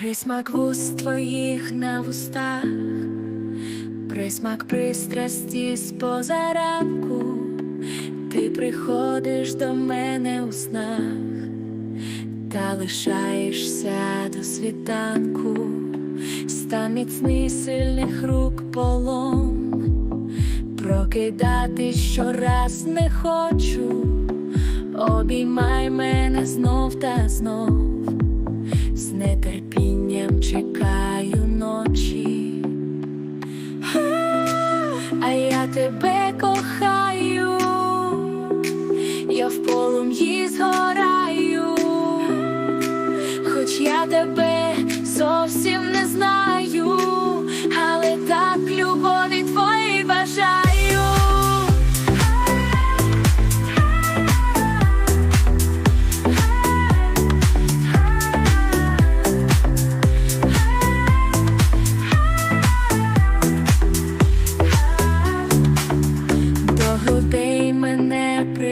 Присмак вуст твоїх на вустах, присмак пристрасті з позаранку, ти приходиш до мене у снах та лишаєшся до світанку, стан міцний сильних рук полон, прокидатись щораз не хочу, обіймай мене знов та знов. З нетерпінням чекаю ночі, а я тебе кохаю, я в полум'ї згораю, хоч я тебе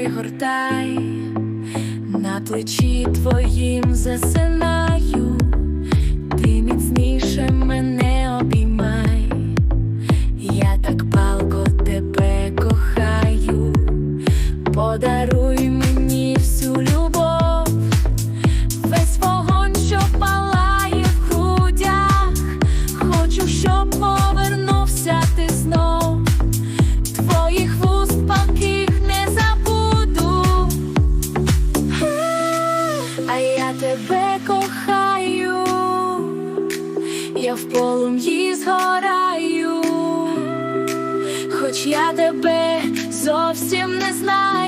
пригортай, на плечі твоїм засинаю, ти міцніше мене обіймай, я так палко тебе кохаю, подаруй тебе кохаю, я в полум'ї згораю, хоч я тебе зовсім не знаю,